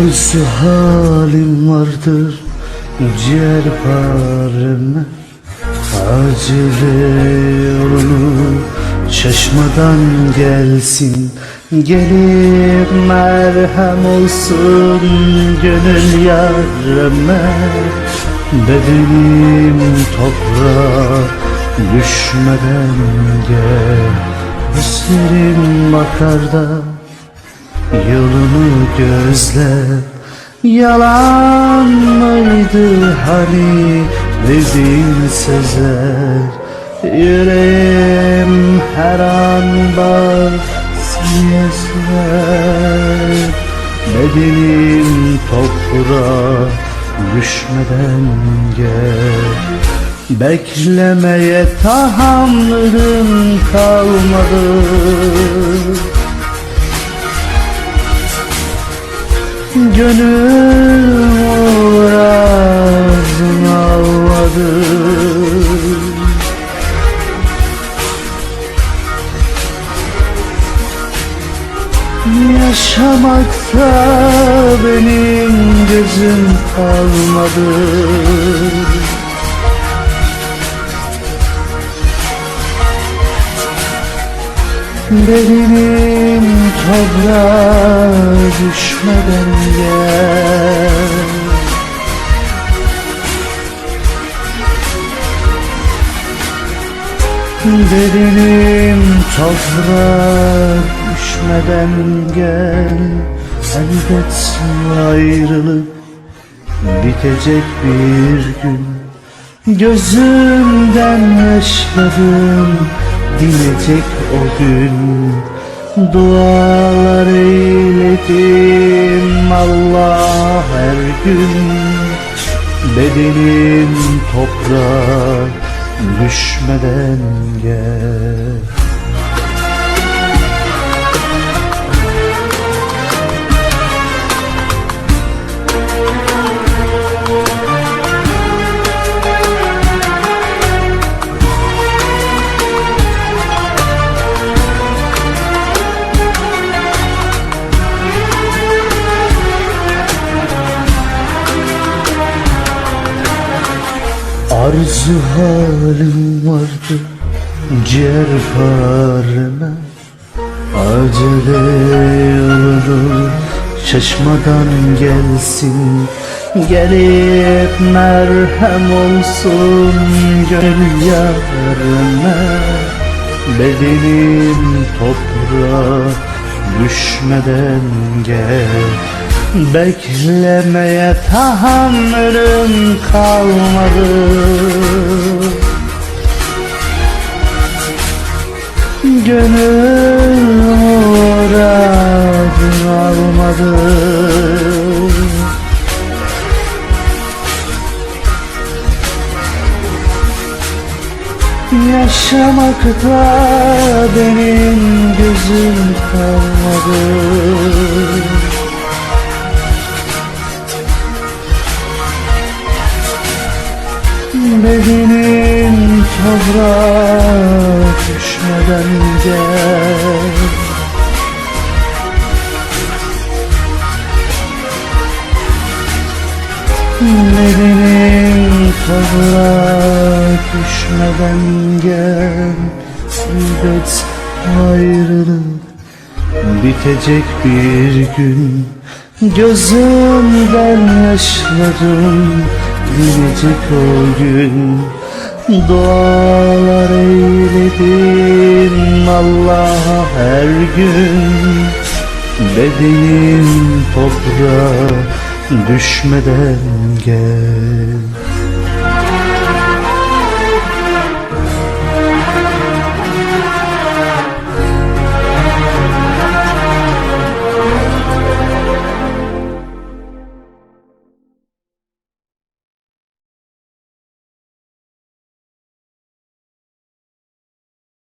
Arzu halim vardır ciğer parime Acele yolunu şaşmadan gelsin Gelip merhem olsun gönül yarime Bedenim toprağa düşmeden gel Gözlerim makarda Yolunu gözle Yalan mıydı hani? Dediğin sözler. Yüreğim her an bak seni özler Bedenim toprağa düşmeden gel. Beklemeye tahammülüm kalmadı Gönül uğraşın ağladı Yaşamakta benim gözüm kalmadı Benim toprağa düşmeden gel. Bedenim toprağa düşmeden gel. Elbet ayrılık bitecek bir gün. Gözümden yaşlarım dinecek o gün Dualar eyledim Allah her gün. Bedenim toprağa düşmeden gel Arzu halim vardı parime Acele yolunu şaşmadan gelsin. Gelip merhem olsun gönül yarime Bedenim toprağa düşmeden gel Beklemeye tahammülüm kalmadı. Gönül muradın almadı Yaşamakta benim gözüm kalmadı Bedenim toprağa düşmeden gel. Bedenim toprağa düşmeden gel. Elbet ayrılık bitecek bir gün. Gözümden yaşlarım dinecek o gün Dualar eyledim Allah'a her gün. Bedenim toprağa düşmeden gel